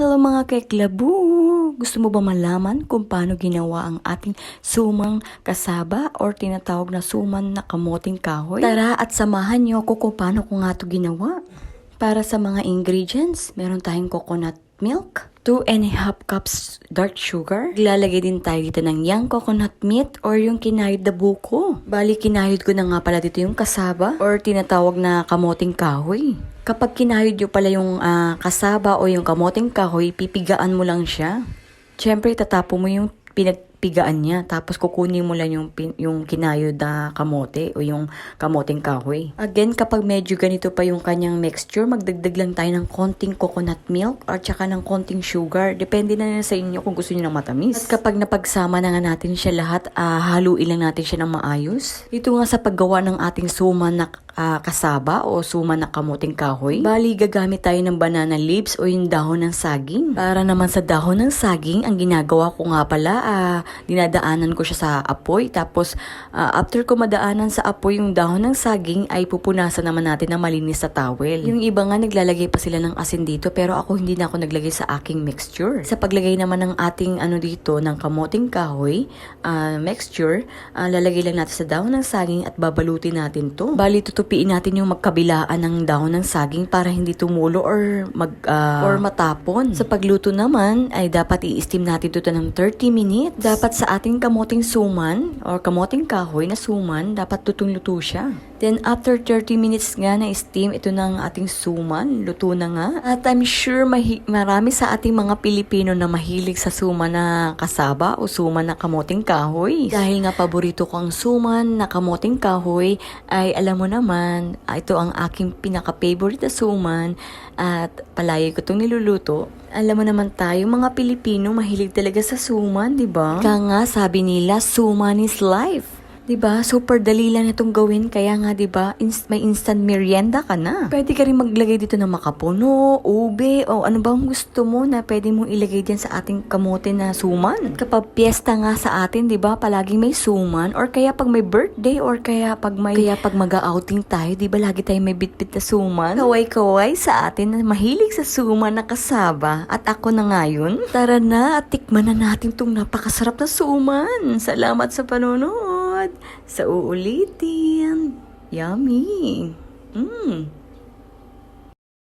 Hello mga keklabu! Gusto mo ba malaman kung paano ginawa ang ating sumang kasaba or tinatawag na suman na kamoting kahoy? Tara at samahan niyo ako kung paano ko nga ito ginawa. Para sa mga ingredients, meron tayong coconut milk, 2 and a half cups dark sugar. Lalagay din tayo dito ng young coconut meat or yung kinayod na buko. Bali, kinayod ko na nga pala dito yung kasaba or tinatawag na kamoting kahoy. Kapag kinayod nyo pala yung ah, kasaba o yung kamoting kahoy, pipigaan mo lang siya. Siyempre, tatapo mo yung pinagpigaan niya. Tapos kukunin mo lang yung, yung kinayod na kamote o yung kamoting kahoy. Again, kapag medyo ganito pa yung kanyang mixture, magdagdag lang tayo ng konting coconut milk or tsaka ng konting sugar. Depende na yan sa inyo kung gusto niyo ng matamis. At kapag napagsama na nga natin siya lahat, ah, haluin lang natin siya ng maayos. Ito nga sa paggawa ng ating suman ah, kasaba o suman na kamuting kahoy. Bali, gagamit tayo ng banana leaves o yung dahon ng saging. Para naman sa dahon ng saging, ang ginagawa ko nga pala, ah, dinadaanan ko siya sa apoy. Tapos, ah, after ko madaanan sa apoy yung dahon ng saging, ay pupunasan naman natin na malinis sa towel. Yung iba nga, naglalagay pa sila ng asin dito, pero ako hindi na ako naglagay sa aking mixture. Sa paglagay naman ng ating ano dito, ng kamoting kahoy, ah, mixture, ah, lalagay lang natin sa dahon ng saging at babalutin natin to. Bali, tutupiin natin yung magkabilaan ng dahon ng saging para hindi tumulo or mag ah, or matapon. Sa pagluto naman ay dapat i-steam natin ito ng 30 minutes. Dapat sa ating kamoting suman or kamoting kahoy na suman, dapat tutong-luto siya. Then after 30 minutes nga na steam, ito ang ating suman. Luto na nga. At I'm sure mahi- marami sa ating mga Pilipino na mahilig sa suman na kasaba o suman na kamoting kahoy. Dahil nga paborito ko ang suman na kamoting kahoy, ay alam mo naman, ah, ito ang aking pinaka-favorite na suman at palagi ko itong niluluto. Alam mo naman tayo, mga Pilipino, mahilig talaga sa suman, di ba? Kaya nga, sabi nila, suman is life. 'Di ba? Super dali lang itong gawin kaya nga 'di ba? Inst- may instant merienda ka na. Pwede ka rin maglagay dito ng makapuno, ube o ano bang gusto mo na pwede mong ilagay diyan sa ating kamote na suman. Kapag piyesta nga sa atin, 'di ba? Palaging may suman or kaya pag may birthday or kaya pag may kaya pag mag-outing tayo, 'di ba? Lagi tayong may bitbit na suman. Kaway-kaway sa atin na mahilig sa suman na kasaba at ako na ngayon. Tara na at tikman na natin tong napakasarap na suman. Salamat sa panonood. Sa uulitin. Yummy. Mm.